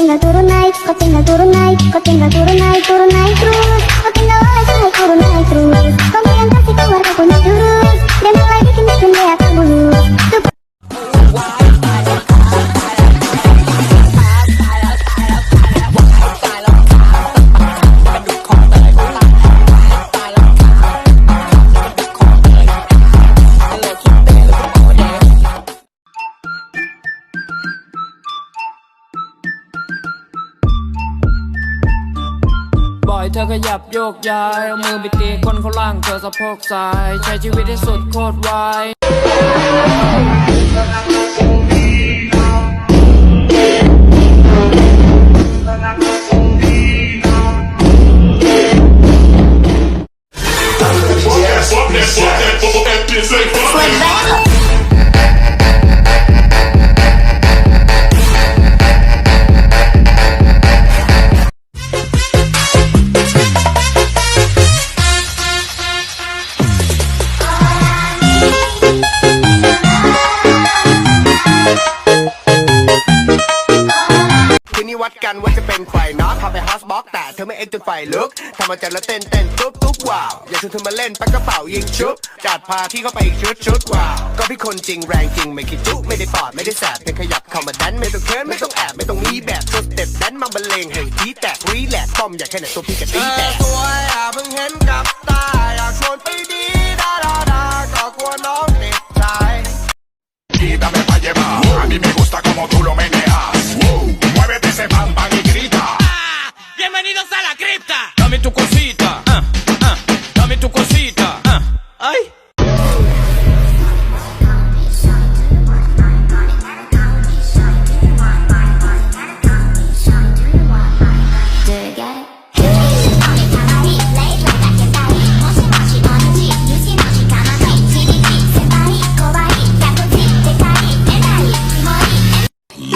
手が取らない、勝手が取らない、勝手が取らない、取らない、取らない、 อยเธอขยับโยกย้าย เอามือไปตีคนเขาล่างเธอสะโพกซ้าย ใช้ชีวิตให้สุดโคตรไว Fuck that, fuck that, fuck that, bitch ain't fuck that. คืน เป็นใครเนาะพาไปฮอสบ็อกแต่เธอไม่เอ็กจนไฟลุกทำมาจัดแล้วเต้นเต้นตุ๊บตุ๊บว้าวอยากชวนเธอมาเล่นปักกระเป๋ายิงชุบจัดพาที่เข้าไปอีกชุดชุดว้าวก็พี่คนจริงแรงจริงไม่คิดจุไม่ได้ปอดไม่ได้แสบเพียงขยับเข้ามาดันไม่ต้องเคินไม่ต้องแอบไม่ต้องมีแบบสเต็ปแดนมาบรรเลงให้ทีแตกรีแลกซ์ป้อมอยากแค่ไหนตัวพี่กะตีแตกตัวอย่าเพิ่งเห็นกับตาอยากชวนไปดีดาดาดาก็กลัวน้องติดใจ Y dame pa' llevar. A mí me gusta como tú lo meneas.